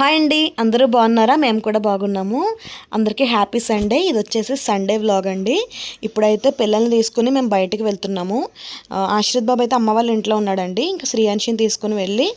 Hi అండి అందరూ బాగున్నారా? మేము కూడా బాగున్నాము. అందరికీ హ్యాపీ సండే. ఇది వచ్చేసి సండే వ్లాగ్ అండి. ఇప్పుడైతే పిల్లల్ని తీసుకుని మేము బయటికి వెళ్తున్నాము. ఆ, ఆశ్రిత్ బాబు అయితే అమ్మ వాళ్ళ ఇంట్లో ఉన్నాడండి. ఇంకా శ్రీయాంశిని తీసుకుని వెళ్ళి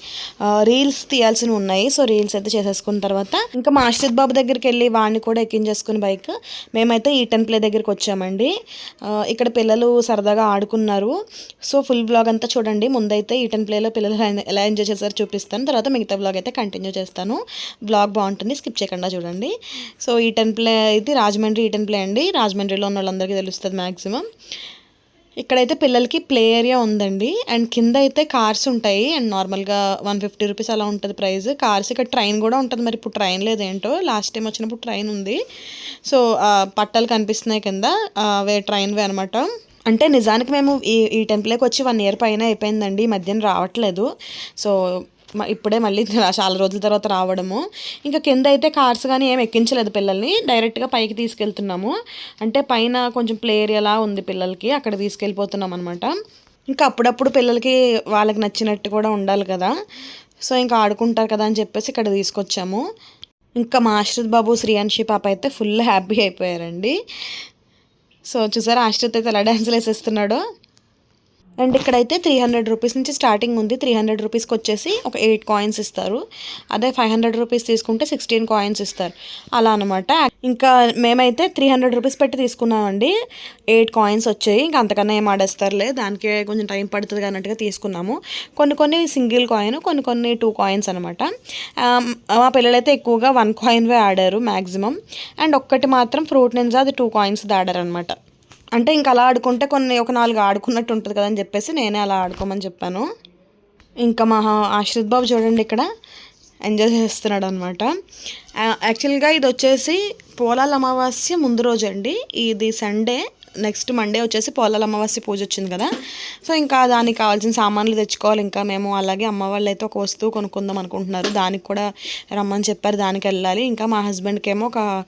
రీల్స్ తీయాల్సినవి ఉన్నాయి. సో రీల్స్ అయితే చేసేసుకున్న తర్వాత ఇంకా మా ఆశ్రిత్ బాబు దగ్గరికి వెళ్ళి వాడిని కూడా ఎక్కించేసుకుని బైక్ మేమైతే ఈటన్ ప్లే దగ్గరికి వచ్చామండి. ఇక్కడ పిల్లలు సరదాగా ఆడుకున్నారు. సో ఫుల్ బ్లాగ్ అంతా చూడండి. ముందైతే ఈటన్ ప్లేలో పిల్లలు ఎలా- ఎలా ఎంజాయ్ చేశారో చూపిస్తాను. తర్వాత మిగతా బ్లాగ్ అయితే కంటిన్యూ చేస్తాను. బ్లాగ్ బాగుంటుంది స్కిప్ చేయకుండా చూడండి. సో ఈటన్ ప్లే అయితే రాజమండ్రి ఈటన్ ప్లే అండి. రాజమండ్రిలో ఉన్న వాళ్ళందరికీ తెలుస్తుంది మ్యాక్సిమం ఇక్కడైతే పిల్లలకి ప్లే ఏరియా ఉందండి. అండ్ కింద అయితే కార్స్ ఉంటాయి. అండ్ నార్మల్గా వన్ ఫిఫ్టీ రూపీస్ అలా ఉంటుంది ప్రైస్. కార్స్ ఇక్కడ ట్రైన్ కూడా ఉంటుంది. మరి ఇప్పుడు ట్రైన్ లేదేంటో లాస్ట్ టైం వచ్చినప్పుడు ట్రైన్ ఉంది. సో పట్టాలు కనిపిస్తున్నాయి కింద. ఆ, వే ట్రైన్వే అనమాట అంటే నిజానికి మేము ఈ ఈ టెంపుల్కి వచ్చి వన్ ఇయర్ పైన అయిపోయిందండి. ఈ మధ్యన రావట్లేదు. సో ఇప్పుడే మళ్ళీ చాలా రోజుల తర్వాత రావడము. ఇంకా కింద అయితే కార్స్ కానీ ఏం ఎక్కించలేదు పిల్లల్ని. డైరెక్ట్గా పైకి తీసుకెళ్తున్నాము. అంటే పైన కొంచెం ప్లే ఏరియాలా ఉంది పిల్లలకి. అక్కడ తీసుకెళ్ళిపోతున్నాం అనమాట ఇంకా అప్పుడప్పుడు పిల్లలకి వాళ్ళకి నచ్చినట్టు కూడా ఉండాలి కదా. సో ఇంకా ఆడుకుంటారు కదా అని చెప్పేసి ఇక్కడ తీసుకొచ్చాము. ఇంకా మా ఆశ్రిత్ బాబు శ్రీయాన్షి పాప అయితే ఫుల్ హ్యాపీ అయిపోయారండి. సో చూసారా ఆశ్రిత్ అయితే ఎలా డ్యాన్స్లు వేసేస్తున్నాడో? అండ్ ఇక్కడైతే త్రీ హండ్రెడ్ రూపీస్ నుంచి స్టార్టింగ్ ఉంది. త్రీ హండ్రెడ్ రూపీస్కి వచ్చేసి ఒక ఎయిట్ కాయిన్స్ ఇస్తారు. అదే ఫైవ్ హండ్రెడ్ రూపీస్ తీసుకుంటే సిక్స్టీన్ కాయిన్స్ ఇస్తారు. అలా అనమాట ఇంకా మేమైతే త్రీ హండ్రెడ్ రూపీస్ పెట్టి తీసుకున్నామండి. ఎయిట్ కాయిన్స్ వచ్చాయి. ఇంకా అంతకన్నా ఏం ఆడేస్తారులే. దానికి కొంచెం టైం పడుతుంది అన్నట్టుగా తీసుకున్నాము. కొన్ని కొన్ని సింగిల్ కాయిన్ కొన్ని కొన్ని టూ కాయిన్స్ అనమాట మా పిల్లలైతే ఎక్కువగా వన్ కాయిన్వే ఆడారు మ్యాక్సిమం అండ్ ఒక్కటి మాత్రం ఫ్రూట్ నింజా అది టూ కాయిన్స్ ఆడారు అనమాట అంటే ఇంకా అలా ఆడుకుంటే కొన్ని ఒక నాలుగు ఆడుకున్నట్టు ఉంటుంది కదని చెప్పేసి నేనే అలా ఆడుకోమని చెప్పాను. ఇంకా మా ఆశ్రిత్ బాబు చూడండి ఇక్కడ. ఎంజాయ్ చేస్తున్నాడు అనమాట యాక్చువల్గా ఇది వచ్చేసి పోలాల అమావాస్య ముందు రోజు అండి ఇది సండే నెక్స్ట్ మండే వచ్చేసి పోలాల అమావాస్య పూజ వచ్చింది కదా. సో ఇంకా దానికి కావాల్సిన సామాన్లు తెచ్చుకోవాలి. ఇంకా మేము అలాగే అమ్మ వాళ్ళు అయితే ఒక వస్తువు కొనుక్కుందాం అనుకుంటున్నారు. దానికి కూడా రమ్మని చెప్పారు. దానికి వెళ్ళాలి. ఇంకా మా హస్బెండ్కి ఏమో ఒక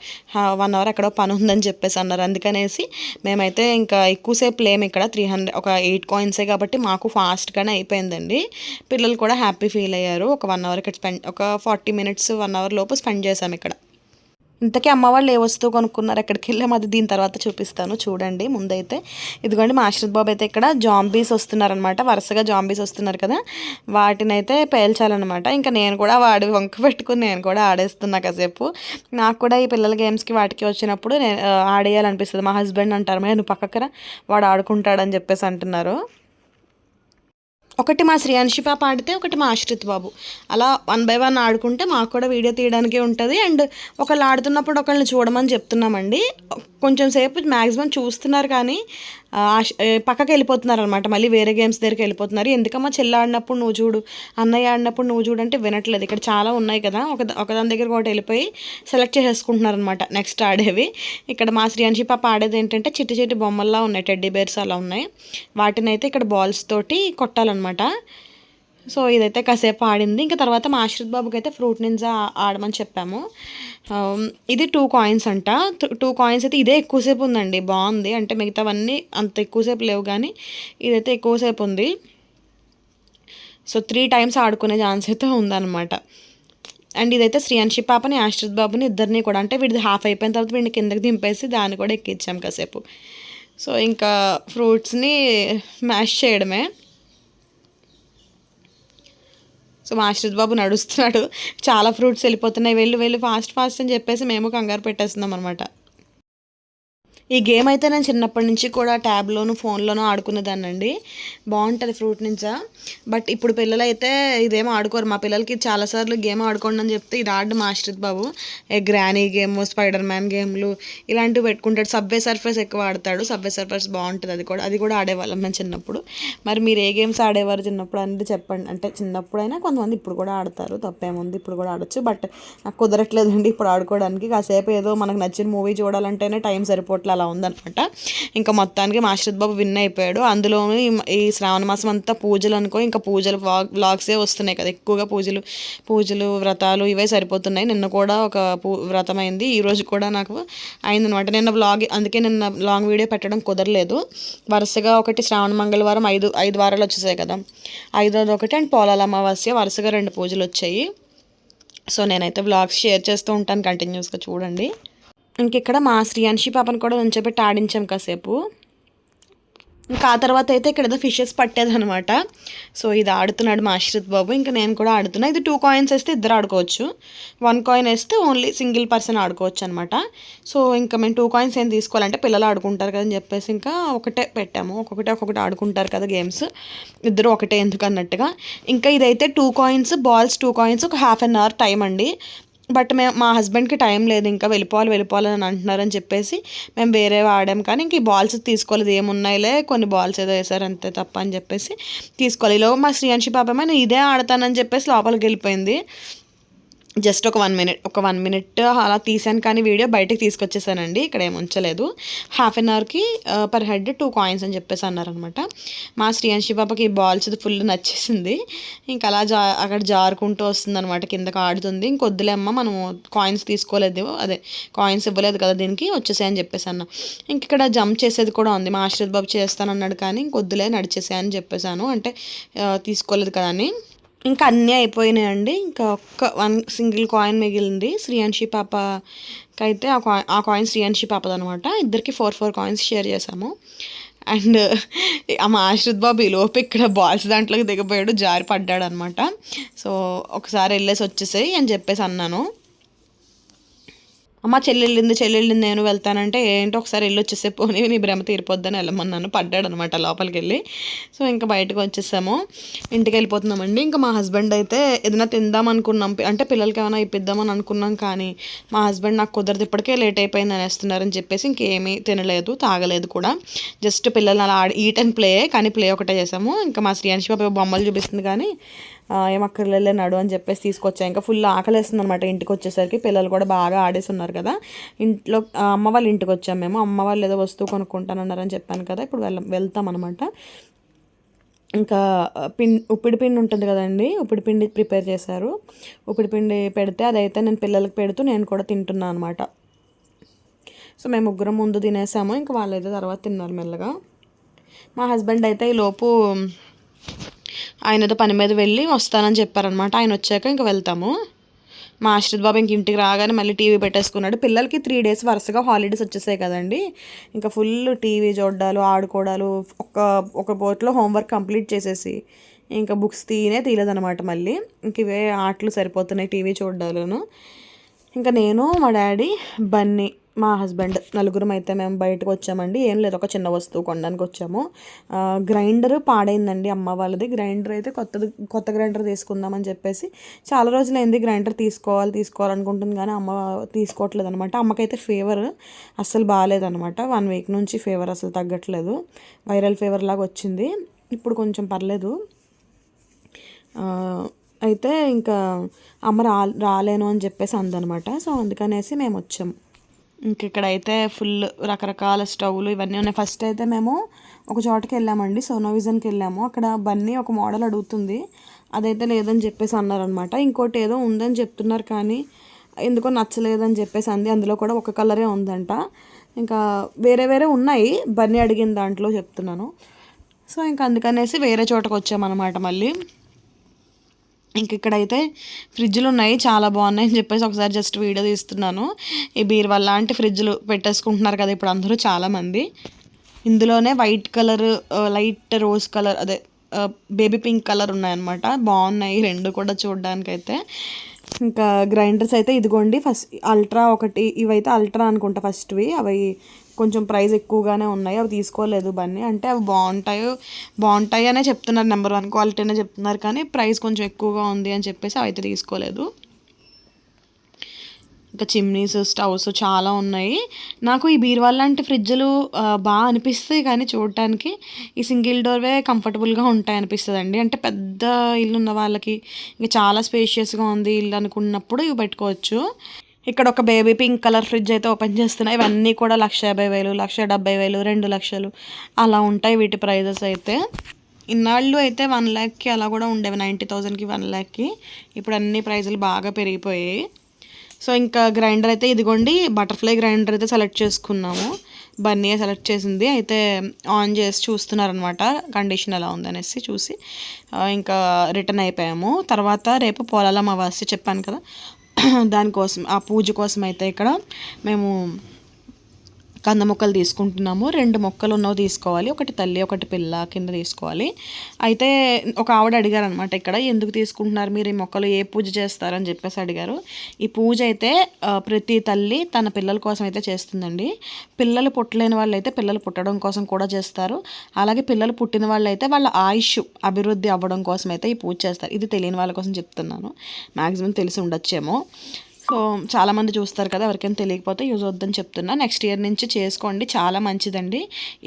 వన్ అవర్ ఎక్కడో పని ఉందని చెప్పేసి అన్నారు. అందుకనేసి మేమైతే ఇంకా ఎక్కువసేపు లేము ఇక్కడ. త్రీ హండ్రెడ్ ఒక ఎయిట్ కాయిన్సే కాబట్టి మాకు ఫాస్ట్గానే అయిపోయిందండి. పిల్లలు కూడా హ్యాపీ ఫీల్ అయ్యారు. ఒక వన్ అవర్ ఇక్కడ స్పెండ్ ఒక ఫార్టీ మినిట్స్ వన్ అవర్ లోపు స్పెండ్ చేసాం ఇక్కడ. ఇంతకీ అమ్మ వాళ్ళు ఏ వస్తువు కొనుక్కున్నారు ఎక్కడికి వెళ్ళాము అది దీని తర్వాత చూపిస్తాను చూడండి ముందైతే. ఇదిగోండి మా ఆశ్రిత్ బాబు అయితే ఇక్కడ జాంబీస్ వస్తున్నారనమాట వరుసగా జాంబీస్ వస్తున్నారు కదా. వాటిని అయితే పేల్చాలన్నమాట. ఇంకా నేను కూడా వాడి వంక పెట్టుకుని నేను కూడా ఆడేస్తున్నా కాసేపు. నాకు కూడా ఈ పిల్లల గేమ్స్కి వాటికి వచ్చినప్పుడు నేను ఆడేయాలనిపిస్తుంది. మా హస్బెండ్ అంటారు "మే, నువ్వు పక్కకరా వాడు ఆడుకుంటాడని చెప్పేసి అంటున్నారు. ఒకటి మా శ్రీయాన్షి పాడితే ఒకటి మా ఆశ్రిత్ బాబు. అలా వన్ బై వన్ ఆడుకుంటే మాకు కూడా వీడియో తీయడానికే ఉంటుంది. అండ్ ఒకళ్ళు ఆడుతున్నప్పుడు ఒకళ్ళని చూడమని చెప్తున్నామండి. కొంచెం సేపు మ్యాక్సిమం చూస్తున్నారు కానీ పక్కకి వెళ్ళిపోతున్నారు అనమాట మళ్ళీ వేరే గేమ్స్ దగ్గరికి వెళ్ళిపోతున్నారు. ఎందుకమ్మా చెల్లి ఆడినప్పుడు నువ్వు చూడు అన్నయ్య ఆడినప్పుడు నువ్వు చూడు అంటే వినట్లేదు. ఇక్కడ చాలా ఉన్నాయి కదా. ఒక ఒకదాని దగ్గర ఒకటి వెళ్ళిపోయి సెలెక్ట్ చేసేసుకుంటున్నారు అనమాట నెక్స్ట్ ఆడేవి. ఇక్కడ మా శ్రీయాన్షి పాప ఆడేది ఏంటంటే చిట్టి చిట్టి బొమ్మల్లా ఉన్నాయి. టెడ్డీ బేర్స్ అలా ఉన్నాయి. వాటిని అయితే ఇక్కడ బాల్స్ తోటి కొట్టాలన్నమాట. సో ఇదైతే కాసేపు ఆడింది. ఇంకా తర్వాత మా ఆశ్రిత్ బాబుకి అయితే ఫ్రూట్ నింజా ఆడమని చెప్పాము. ఇది టూ కాయిన్స్ అంట. టూ కాయిన్స్ అయితే ఇదే ఎక్కువసేపు ఉందండి. బాగుంది. అంటే మిగతావన్నీ అంత ఎక్కువసేపు లేవు కానీ ఇదైతే ఎక్కువసేపు ఉంది. సో త్రీ టైమ్స్ ఆడుకునే ఛాన్స్ అయితే ఉందన్నమాట. అండ్ ఇదైతే శ్రీయాన్షి పాపని ఆశ్రిత్ బాబుని ఇద్దరిని కూడా అంటే వీడిది హాఫ్ అయిపోయిన తర్వాత వీడిని కిందకి దింపేసి దాన్ని కూడా ఎక్కించాం కాసేపు. సో ఇంకా ఫ్రూట్స్ని మ్యాష్ చేయడమే. సో మా ఆశ్రిత్ బాబు నడుస్తున్నాడు. చాలా ఫ్రూట్స్ వెళ్ళిపోతున్నాయి. వెళ్ళు వెళ్ళు ఫాస్ట్ ఫాస్ట్ అని చెప్పేసి మేము కంగారు పెట్టేస్తున్నాం అనమాట ఈ గేమ్ అయితే నేను చిన్నప్పటి నుంచి కూడా ట్యాబ్లోను ఫోన్లోనూ ఆడుకునేదాన్నండి. బాగుంటుంది ఫ్రూట్ నుంచా బట్ ఇప్పుడు పిల్లలైతే ఇదేమో ఇదేం ఆడుకోరు. మా పిల్లలకి చాలాసార్లు గేమ్ ఆడుకోండి అని చెప్తే ఇది ఆడడం ఆశ్రిత్ బాబు. గ్రానీ గేమ్ స్పైడర్ మ్యాన్ గేమ్లు ఇలాంటివి పెట్టుకుంటాడు. సబ్వే సర్ఫేస్ ఎక్కువ ఆడతాడు. సబ్వే సర్ఫేస్ బాగుంటుంది అది కూడా. అది కూడా ఆడేవాళ్ళం మేము చిన్నప్పుడు. మరి మీరు ఏ గేమ్స్ ఆడేవారు చిన్నప్పుడు అనేది చెప్పండి. అంటే చిన్నప్పుడైనా కొంతమంది ఇప్పుడు కూడా ఆడతారు. తప్పేముంది? ఇప్పుడు కూడా ఆడొచ్చు. బట్ నాకు కుదరట్లేదండి ఇప్పుడు ఆడుకోవడానికి. కాసేపు ఏదో మనకు నచ్చిన మూవీ చూడాలంటేనే టైం సరిపోవట్లేదు అలా ఉందనమాట ఇంకా మొత్తానికి మాస్టర్ బాబు విన్ అయిపోయాడు. అందులోనూ ఈ- శ్రావణ మాసం అంతా పూజలు అనుకో ఇంకా పూజలు వ్లాగ్ వ్లాగ్సే వస్తున్నాయి కదా. ఎక్కువగా పూజలు పూజలు వ్రతాలు ఇవే సరిపోతున్నాయి. నిన్న కూడా ఒక పూ వ్రతం అయింది ఈ రోజు కూడా నాకు అయిందనమాట నిన్న బ్లాగ్ అందుకే నిన్న లాంగ్ వీడియో పెట్టడం కుదరలేదు. వరుసగా ఒకటి శ్రావణ మంగళవారం ఐదు ఐదు వారాలు వచ్చేసాయి కదా. ఐదోది ఒకటి అండ్ పోలాల అమావాస్య వరుసగా రెండు పూజలు వచ్చాయి. సో నేనైతే వ్లాగ్స్ షేర్ చేస్తూ ఉంటాను కంటిన్యూస్గా చూడండి. ఇంకిక్కడ మా శ్రీయాన్షి పాపను కూడా ఉంచబెట్టి ఆడించాం కాసేపు. ఇంకా ఆ తర్వాత అయితే ఇక్కడ ఏదో ఫిషెస్ పట్టేదనమాట సో ఇది ఆడుతున్నాడు మా ఆశ్రిత్ బాబు. ఇంకా నేను కూడా ఆడుతున్నా. ఇది టూ కాయిన్స్ వేస్తే ఇద్దరు ఆడుకోవచ్చు. వన్ కాయిన్ వేస్తే ఓన్లీ సింగిల్ పర్సన్ ఆడుకోవచ్చు అనమాట సో ఇంకా మేము టూ కాయిన్స్ ఏం తీసుకోవాలంటే పిల్లలు ఆడుకుంటారు కదా అని చెప్పేసి ఇంకా ఒకటే పెట్టాము. ఒక్కొక్కటే ఒక్కొక్కటి ఆడుకుంటారు కదా గేమ్స్ ఇద్దరు ఒకటే ఎందుకు అన్నట్టుగా ఇంకా ఇదైతే two coins balls two coins ఒక హాఫ్ అన్ అవర్ టైం అండి. బట్ మేము మా హస్బెండ్కి టైం లేదు ఇంకా వెళ్ళిపోవాలి వెళ్ళిపోవాలి అని అంటున్నారని చెప్పేసి మేము వేరే వాడాం. కానీ ఇంక ఈ బాల్స్ తీసుకోలేదు ఏమున్నాయిలే కొన్ని బాల్స్ ఏదో వేసారు అంతే తప్ప అని చెప్పేసి తీసుకోవాలి ఈలో మా శ్రీయాంశి పాప నేను ఇదే ఆడతానని చెప్పేసి లోపలికి వెళ్ళిపోయింది. జస్ట్ ఒక వన్ మినిట్ ఒక వన్ మినిట్ అలా తీసాను కానీ వీడియో బయటకు తీసుకొచ్చేసానండి. ఇక్కడ ఏమి ఉంచలేదు. హాఫ్ అన్ అవర్కి పర్ హెడ్ టూ కాయిన్స్ అని చెప్పేసి అన్నారనమాట. మా శ్రీయాంశి పాపకి బాల్స్ ఫుల్ నచ్చేసింది. ఇంకా అలా జా అక్కడ జారుకుంటూ వస్తుంది అనమాట కిందకి ఆడుతుంది ఇంకొద్దులే అమ్మ మనం కాయిన్స్ తీసుకోలేదు. అదే కాయిన్స్ ఇవ్వలేదు కదా దీనికి వచ్చేసాయని చెప్పేసి అన్న. ఇంక ఇక్కడ జంప్ చేసేది కూడా ఉంది. మా ఆశ్రిత్ బాబు చేస్తానన్నాడు కానీ ఇంకొద్దులే నడిచేసాయని చెప్పేశాను అంటే తీసుకోలేదు కదా అని. ఇంకా అన్నీ అయిపోయినాయండి. ఇంకా ఒక్క వన్ సింగిల్ కాయిన్ మిగిలింది. శ్రీయాన్షి పాపకి అయితే ఆ కాయిన్ ఆ కాయిన్ శ్రీయాన్షి పాపదనమాట ఇద్దరికి ఫోర్ ఫోర్ కాయిన్స్ షేర్ చేసాము అండ్ మా ఆశ్రిత్ బాబు ఈ లోపు ఇక్కడ బాల్స్ దాంట్లోకి దిగపోయాడు. జారి పడ్డాడు అనమాట సో ఒకసారి వెళ్ళేసి వచ్చేసాయి అని చెప్పేసి అన్నాను. అమ్మ చెల్లెళ్ళింది చెల్లెళ్ళింది నేను వెళ్తానంటే ఏంటో ఒకసారి వెళ్ళి వచ్చేసే పోనీ నీ భ్రమ తీరిపోద్దని వెళ్ళమన్నాను పడ్డాడు అనమాట లోపలికి వెళ్ళి సో ఇంకా బయటకు వచ్చేసాము. ఇంటికి వెళ్ళిపోతున్నామండి. ఇంకా మా హస్బెండ్ అయితే ఏదైనా తిందాం అనుకున్నాం. అంటే పిల్లలకి ఏమైనా ఇప్పిద్దామని అనుకున్నాం కానీ మా హస్బెండ్ నాకు కుదరదు ఇప్పటికే లేట్ అయిపోయింది అనేస్తున్నారని చెప్పేసి ఇంకేమీ తినలేదు తాగలేదు కూడా. జస్ట్ పిల్లలు అలా ఆడి ఈట్ అండ్ ప్లే కానీ ప్లే ఒకటే చేసాము. ఇంకా మా శ్రీయాంశి బాబు బొమ్మలు చూపిస్తుంది కానీ ఏమక్కర్లే నడు అని చెప్పేసి తీసుకొచ్చా. ఇంకా ఫుల్ ఆకలేస్తుంది అనమాట ఇంటికి వచ్చేసరికి. పిల్లలు కూడా బాగా ఆడేసి ఉన్నారు కదా. ఇంట్లో అమ్మ వాళ్ళ ఇంటికి వచ్చాము మేము. అమ్మ వాళ్ళు ఏదో వస్తువు కొనుక్కుంటానన్నారని చెప్పాను కదా. ఇప్పుడు వెళ్ళ వెళ్తాం అనమాట ఇంకా పిం ఉప్పిడి పిండి ఉంటుంది కదండి. ఉప్పిడి పిండి ప్రిపేర్ చేశారు. ఉప్పిడి పిండి పెడితే అదైతే నేను పిల్లలకి పెడుతూ నేను కూడా తింటున్నాను అనమాట సో మేము ముగ్గురం ముందు తినేసాము. ఇంకా వాళ్ళైతే తర్వాత తిన్నారు మెల్లగా. మా హస్బెండ్ అయితే ఈ లోపు ఆయనతో పని మీద వెళ్ళి వస్తానని చెప్పారనమాట ఆయన వచ్చాక ఇంకా వెళ్తాము. మా ఆశ్రిత్ బాబు ఇంక ఇంటికి రాగానే మళ్ళీ టీవీ పెట్టేసుకున్నాడు. పిల్లలకి త్రీ డేస్ వరుసగా హాలిడేస్ వచ్చేసాయి కదండి. ఇంకా ఫుల్ టీవీ చూడ్డాలు ఆడుకోవడాలు ఒక ఒక బోట్లో హోంవర్క్ కంప్లీట్ చేసేసి ఇంకా బుక్స్ తీనే తీయలేదనమాట మళ్ళీ. ఇంక ఇవే ఆటలు సరిపోతున్నాయి టీవీ చూడ్డాలను. ఇంకా నేను మా డాడీ బన్నీ మా హస్బెండ్ నలుగురం అయితే మేము బయటకు వచ్చామండి. ఏం లేదు ఒక చిన్న వస్తువు కొనడానికి వచ్చాము. గ్రైండర్ పాడైందండి అమ్మ వాళ్ళది. గ్రైండర్ అయితే కొత్తది కొత్త గ్రైండర్ తీసుకుందామని చెప్పేసి చాలా రోజులు అయింది గ్రైండర్ తీసుకోవాలి తీసుకోవాలనుకుంటుంది కానీ అమ్మ తీసుకోవట్లేదు అనమాట అమ్మకైతే ఫీవర్ అస్సలు బాగాలేదనమాట వన్ వీక్ నుంచి ఫీవర్ అసలు తగ్గట్లేదు. వైరల్ ఫీవర్ లాగా వచ్చింది. ఇప్పుడు కొంచెం పర్లేదు. అయితే ఇంకా అమ్మ రా రాలేను అని చెప్పేసి అందనమాట. సో అందుకనేసి మేము వచ్చాము. ఇంక ఇక్కడైతే ఫుల్ రకరకాల స్టవ్లు ఇవన్నీ ఉన్నాయి. ఫస్ట్ అయితే మేము ఒక చోటకి వెళ్ళామండి సోనోవిజన్కి వెళ్ళాము. అక్కడ బన్నీ ఒక మోడల్ అడుగుతుంది. అదైతే లేదని చెప్పేసి అన్నారనమాట ఇంకోటి ఏదో ఉందని చెప్తున్నారు కానీ ఎందుకో నచ్చలేదని చెప్పేసి అంది. అందులో కూడా ఒక కలరే ఉందంట. ఇంకా వేరే వేరే ఉన్నాయి బన్నీ అడిగిన దాంట్లో చెప్తున్నాను. సో ఇంకా అందుకనేసి వేరే చోటకు వచ్చామన్నమాట మళ్ళీ. ఇంక ఇక్కడైతే ఫ్రిడ్జ్లు ఉన్నాయి చాలా బాగున్నాయి అని చెప్పేసి ఒకసారి జస్ట్ వీడియో తీస్తున్నాను. ఈ బీరువా లాంటి ఫ్రిడ్జ్లు పెట్టేసుకుంటున్నారు కదా ఇప్పుడు అందరూ చాలామంది ఇందులోనే white colour light rose colour అదే బేబీ పింక్ కలర్ ఉన్నాయన్నమాట. బాగున్నాయి రెండు కూడా చూడడానికైతే. అయితే ఇంకా గ్రైండర్స్ అయితే ఇదిగోండి ఫస్ట్ అల్ట్రా ఒకటి ఇవైతే అల్ట్రా అనుకుంటా ఫస్ట్వి. అవి కొంచెం ప్రైస్ ఎక్కువగానే ఉన్నాయి. అవి తీసుకోలేదు బన్నీ. అంటే అవి బాగుంటాయి బాగుంటాయి అనే చెప్తున్నారు. నెంబర్ వన్ క్వాలిటీ అనే చెప్తున్నారు. కానీ ప్రైస్ కొంచెం ఎక్కువగా ఉంది అని చెప్పేసి అవి అయితే తీసుకోలేదు. ఇంకా చిమ్నీస్ స్టవ్స్ చాలా ఉన్నాయి. నాకు ఈ బీరువాల్ లాంటి ఫ్రిడ్జ్లు బాగా అనిపిస్తాయి. కానీ చూడటానికి ఈ సింగిల్ డోర్వే కంఫర్టబుల్గా ఉంటాయి అనిపిస్తుంది అండి అంటే పెద్ద ఇల్లు ఉన్న వాళ్ళకి ఇంకా చాలా స్పేషియస్గా ఉంది ఇల్లు అనుకున్నప్పుడు ఇవి పెట్టుకోవచ్చు. ఇక్కడ ఒక బేబీ పింక్ కలర్ ఫ్రిడ్జ్ అయితే ఓపెన్ చేస్తున్నాయి ఇవన్నీ కూడా లక్ష యాభై వేలు లక్ష డెబ్బై వేలు రెండు లక్షలు అలా ఉంటాయి వీటి ప్రైజెస్ అయితే. ఇన్నాళ్ళు అయితే వన్ ల్యాక్కి అలా కూడా ఉండేవి. నైంటీ థౌజండ్కి వన్ ల్యాక్కి ఇప్పుడు అన్ని ప్రైజులు బాగా పెరిగిపోయాయి. సో ఇంకా గ్రైండర్ అయితే ఇదిగోండి బటర్ఫ్లై గ్రైండర్ అయితే సెలెక్ట్ చేసుకున్నాము. బన్నీ సెలెక్ట్ చేసింది. అయితే ఆన్ చేసి చూస్తున్నారనమాట కండిషన్ ఎలా ఉందనేసి చూసి ఇంకా రిటర్న్ అయిపోయాము. తర్వాత రేపు పోలాల అమావాస్య చెప్పాను కదా. దానికోసం ఆ పూజ కోసం అయితే ఇక్కడ మేము కంద మొక్కలు తీసుకుంటున్నాము. రెండు మొక్కలు ఉన్నవి తీసుకోవాలి. ఒకటి తల్లి ఒకటి పిల్ల కింద తీసుకోవాలి. అయితే ఒక ఆవిడ అడిగారు అనమాట ఇక్కడ ఎందుకు తీసుకుంటున్నారు? మీరు ఈ మొక్కలు ఏ పూజ చేస్తారని చెప్పేసి అడిగారు. ఈ పూజ అయితే ప్రతి తల్లి తన పిల్లల కోసం అయితే చేస్తుందండి. పిల్లలు పుట్టలేని వాళ్ళు అయితే పిల్లలు పుట్టడం కోసం కూడా చేస్తారు. అలాగే పిల్లలు పుట్టిన వాళ్ళు అయితే వాళ్ళ ఆయుష్ అభివృద్ధి అవ్వడం కోసం అయితే ఈ పూజ చేస్తారు. ఇది తెలియని వాళ్ళ కోసం చెప్తున్నాను. మ్యాక్సిమం తెలిసి ఉండొచ్చేమో. సో చాలామంది చూస్తారు కదా ఎవరికైనా తెలియకపోతే యూజ్ వద్దని చెప్తున్నా. నెక్స్ట్ ఇయర్ నుంచి చేసుకోండి చాలా మంచిదండి.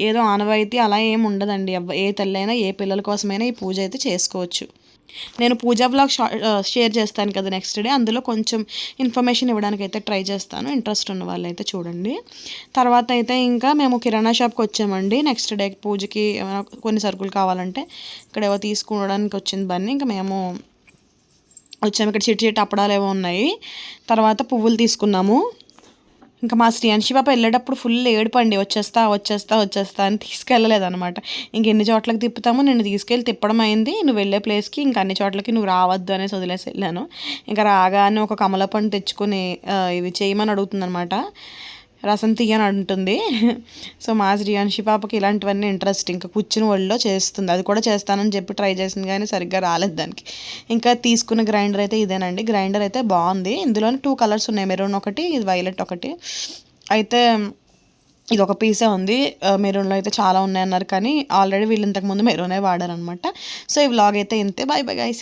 ఏదో ఆనవాయితీ అలా ఏం ఉండదండి. ఏ తల్లైనా ఏ పిల్లల కోసమైనా ఈ పూజ అయితే చేసుకోవచ్చు. నేను పూజా బ్లాగ్ షేర్ చేస్తాను కదా నెక్స్ట్ డే. అందులో కొంచెం ఇన్ఫర్మేషన్ ఇవ్వడానికి అయితే ట్రై చేస్తాను. ఇంట్రెస్ట్ ఉన్న వాళ్ళు అయితే చూడండి. తర్వాత అయితే ఇంకా మేము కిరాణా షాప్కి వచ్చామండి. నెక్స్ట్ డే పూజకి ఏమైనా కొన్ని సరుకులు కావాలంటే ఇక్కడ ఏవో తీసుకోవడానికి వచ్చింది బన్నీ. ఇంకా మేము వచ్చాము. ఇక్కడ చిట్టి చిట్టి అప్పడాలు ఏమో ఉన్నాయి. తర్వాత పువ్వులు తీసుకున్నాము. ఇంకా మా శ్రీయాన్షి పాప వెళ్ళేటప్పుడు ఫుల్ ఏడుపండి. వచ్చేస్తా వచ్చేస్తా వచ్చేస్తా అని తీసుకెళ్ళలేదు అనమాట ఇంక ఎన్ని చోట్లకి తిప్పుతామో నేను తీసుకెళ్ళి తిప్పడం అయింది. నువ్వు వెళ్ళే ప్లేస్కి ఇంకా అన్ని చోట్లకి నువ్వు రావద్దు అనేసి వదిలేసి వెళ్ళాను. ఇంకా రాగానే ఒక కమల పండు తెచ్చుకుని ఇవి ఇది చేయమని అడుగుతుందనమాట రసం తీయని అంటుంది. సో మా శ్రీయాన్షి పాపకి ఇలాంటివన్నీ ఇంట్రెస్ట్ ఇంకా కూర్చుని ఒళ్ళో చేస్తుంది. అది కూడా చేస్తానని చెప్పి ట్రై చేసింది కానీ సరిగ్గా రాలేదు దానికి. ఇంకా తీసుకున్న గ్రైండర్ అయితే ఇదేనండి. గ్రైండర్ అయితే బాగుంది. ఇందులో టూ కలర్స్ ఉన్నాయి. మెరూన్ ఒకటి ఇది వైలెట్ ఒకటి. అయితే ఇది ఒక పీసే ఉంది. మెరూన్లో అయితే చాలా ఉన్నాయి అన్నారు కానీ ఆల్రెడీ వీళ్ళు ఇంతకుముందు మెరూనే వాడారనమాట సో ఈ వ్లాగ్ అయితే ఇంతే. By bye guys